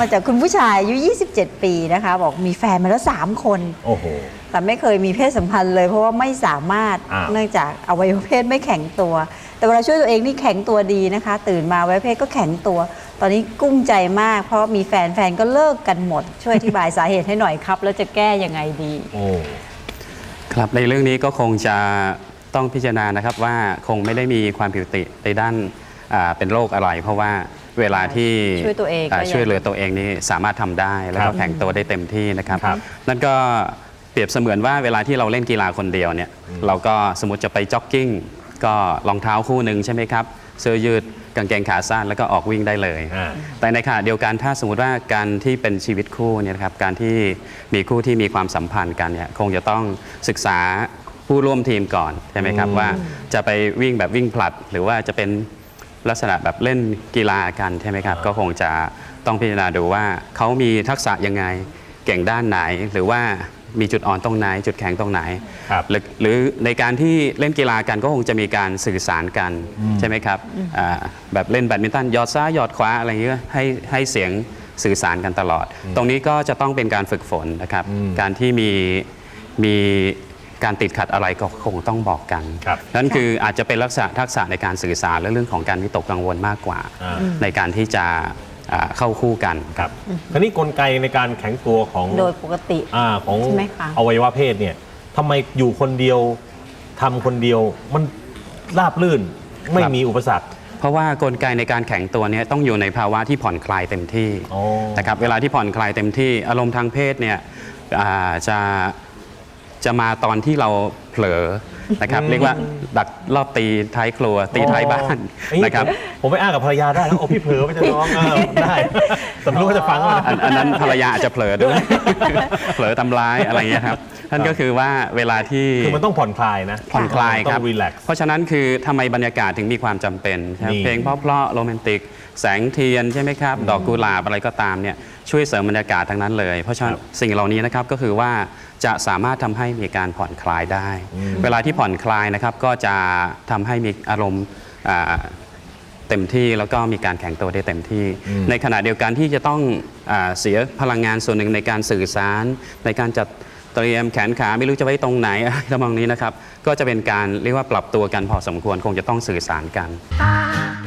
มาจากคุณผู้ชายอายุ 27 ปีนะคะ บอกมีแฟนมาแล้ว 3 คน โอ้โห แต่ไม่เคยมีเพศสัมพันธ์เลย เพราะว่าไม่สามารถอ้าวเนื่องจากอวัยวะเพศไม่แข็งตัว แต่เวลาช่วยตัวเองนี่แข็งตัวดีนะคะ ตื่นมาอวัยวะเพศก็แข็งตัว ตอนนี้กุ้มใจมาก เพราะมีแฟนแฟนก็เลิกกันหมด ช่วยอธิบายสาเหตุให้หน่อยครับ แล้วจะแก้ยังไงดี โอ้ครับในเรื่องนี้ก็คงจะต้องพิจารณานะครับว่าคงไม่ได้มีความผิดปกติในด้านอ่าเป็นโรคอะไร เพราะว่า เวลาที่ช่วยตัวเองก็ายังช่วยเหลือตัวเองนี่สามารถทำได้แล้วคก็รับแข็งตัวได้เต็มที่นะครับครับ นั่นก็เปรียบเสมือนว่าเวลาที่เราเล่นกีฬาคนเดียวเนี่ยเราก็สมมติจะไปจ็อกกิ้งก็รองเท้าคู่หนึ่งใช่ไหมครับเสื้อยืดกางเกงขาสั้นแล้วก็ออกวิ่งได้เลย อ่า แต่ในขณะเดียวกันถ้าสมมติว่าการที่เป็นชีวิตคู่เนี่ยนะครับการที่มีคู่ที่มีความสัมพันธ์กันเนี่ยคงจะต้องศึกษาผู้ร่วมทีมก่อนใช่ไหมครับอืมว่าจะไปวิ่งแบบวิ่งผลัด หรือว่าจะเป็น ลักษณะแบบเล่นกีฬากันใช่ไหมครับ ก็คงจะต้องพิจารณาดูว่าเขามีทักษะยังไงเก่งด้านไหน หรือว่ามีจุดอ่อนตรงไหน จุดแข็งตรงไหนครับหรือหรือในการที่เล่นกีฬากันก็คงจะมีการสื่อสารกันใช่ไหมครับอ่าแบบเล่นแบดมินตันหยอดซ้ายหยอดขวาอะไรอย่างเงี้ยให้ให้เสียงสื่อสารกันตลอด ตรงนี้ก็จะต้องเป็นการฝึกฝนนะครับอืมการที่มีมี การติดขัดอะไรก็คงต้องบอกกันครับ นั่นคืออาจจะเป็นลักษณะทักษะในการสื่อสารและเรื่องของการวิตกกังวลมากกว่า อ่า ในการที่จะอ่าเข้าคู่กัน ครับคราวนี้กลไกในการแข็งตัวของโดยปกติ อ่าของใช่ไหมคะ อวัยวะเพศเนี่ยทำไมอยู่คนเดียวทำคนเดียวมันราบลื่นไม่ครับ มีอุปสรรค เพราะว่ากลไกในการแข็งตัวเนี้ต้องอยู่ในภาวะที่ผ่อนคลายเต็มที่อ๋อนะครับเวลาที่ผ่อนคลายเต็มที่อารมณ์ทางเพศเนี่ยอ่าจะ จะมาตอนที่เราเผลอนะครับอืมเรียกว่าดักรอบตีท้ายครัวตีท้ายบ้านอ๋อนะครับ ผมผมไปอ้างกับภรรยาได้แล้วโอ้พี่เผลอไปจะน้องเออได้แต่ไม่รู้ว่าจะฟังว่า อันอันนั้นภรรยาอาจจะเผลอด้วย เผลอทำร้ายอะไรเงี้ยครับ นั่นก็คือว่าเวลาที่ คือมันต้องผ่อนคลายนะผ่อนคลายครับ ต้องรีแลกซ์ เพราะฉะนั้นคือทำไมบรรยากาศถึงมีความจำเป็นครับนี่ เพลงเพราะๆโรแมนติก แสงเทียนใช่ไหมครับ ดอกกุหลาบอะไรก็ตามเนี่ยช่วยเสริมบรรยากาศทั้งนั้นเลย เพราะฉะนั้นครับสิ่งเหล่านี้นะครับก็คือว่าจะสามารถทำให้มีการผ่อนคลายได้ เวลาที่ผ่อนคลายนะครับก็จะทำให้มีอารมณ์อ่าเต็มที่แล้วก็มีการแข่งตัวได้เต็มที่อืมในขณะเดียวกันที่จะต้องอาเสียพลังงานส่วนหนึ่งในการสื่อสาร ในการจัด เตรียมแขนขาไม่รู้จะไว้ตรงไหนระไรทำนองนี้นะครับ ก็จะเป็นการเรียกว่าปรับตัวกันพอสมควรคงจะต้องสื่อสารกัน Ah